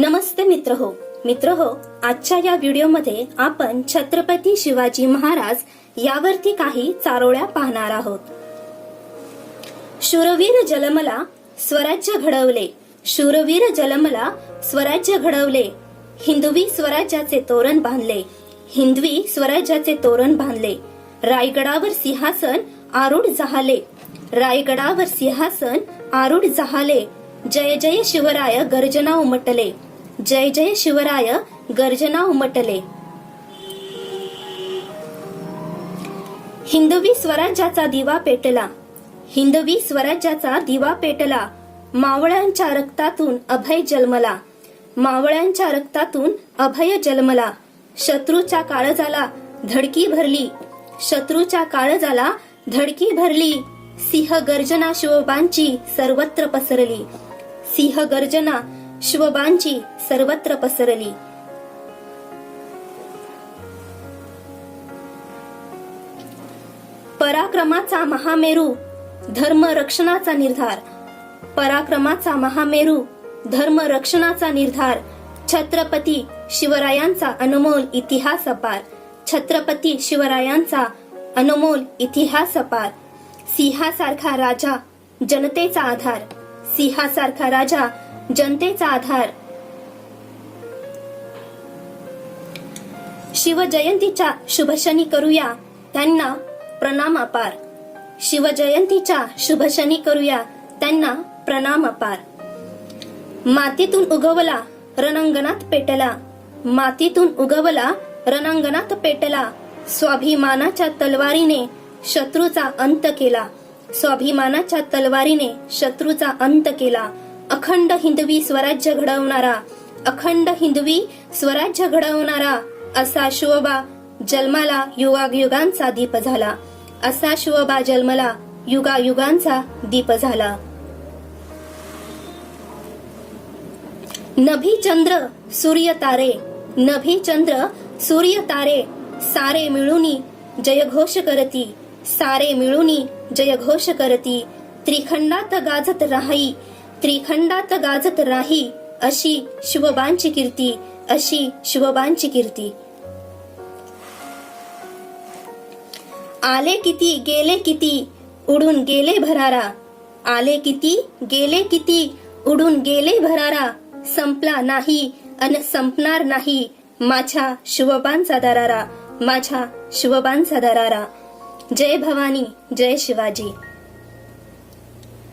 नमस्ते मित्र हो. मित्र हो आजच्या या व्हिडिओमध्ये आपण छत्रपती शिवाजी महाराज यावरती काही चारोळ्या पाहणार आहोत. शूरवीर जलमला स्वराज्य घडवले. शूरवीर जलमला स्वराज्य घडवले. हिंदवी स्वराज्याचे तोरण बांधले. हिंदवी स्वराज्याचे तोरण बांधले. रायगडावर सिंहासन आरूढ झाले रायगडावर सिंहासन आरूढ झाले जय जय शिवराय गर्जना उमटले. जय जय शिवराय गर्जना उमटले. हिंदवी स्वराज्याचा दिवा पेटला. हिंदवी स्वराज्याचा दिवा पेटला. मावळ्यांच्या रक्तातून अभय जन्मला. मावळ्यांच्या रक्तातून अभय जन्मला. शत्रूच्या काळजाला धडकी भरली. शत्रूच्या काळजाला धडकी भरली. सिंह गर्जना शिवबांची सर्वत्र पसरली. सिंह गर्जना शुभबांची सर्वत्र पसरली. पराक्रमाचा महामेरू धर्म रक्षणाचा निर्धार. पराक्रमाचा महामेरू धर्म रक्षणाचा निर्धार. छत्रपती शिवरायांचा अनमोल इतिहास अपार. छत्रपती शिवरायांचा अनमोल इतिहास अपार. सिंहासारखा राजा जनतेचा आधार. सिंहासारखा राजा जनतेचा आधार. शिवजयंतीच्या शुभशनी करूया. त्यांना प्रणाम अपार. शिवजयंतीच्या शुभशनी करूया. त्यांना प्रणाम अपार. मातीतून उगवला रणांगणात पेटला. मातीतून उगवला रणांगणात पेटला. स्वाभिमानाच्या तलवारीने शत्रूचा अंत केला. स्वाभिमानाच्या तलवारीने शत्रूचा अंत केला. अखंड हिंदवी स्वराज्य घडवणारा अखंड हिंदवी स्वराज्य घडवणारा असा शिवबा जन्माला युगायुगांचा दीप झाला. असा शिवबा जन्मला युगायुगांचा दीप झाला. नभी चंद्र सूर्य तारे. नभी चंद्र सूर्य तारे. सारे मिळूनी जयघोष करती. सारे मिळूनी जयघोष करती. त्रिखंडात गाजत राही त्रिखंडात गाजत राही अशी शिवबांची कीर्ती अशी शिवबांची कीर्ती. आले किती गेले किती उडून गेले भरारा. आले किती गेले किती उडून गेले भरारा. संपला नाही अन संपणार नाही माझ्या शिवबांचा दरारा माझ्या शिवबांचा दरारा. जय भवानी जय शिवाजी.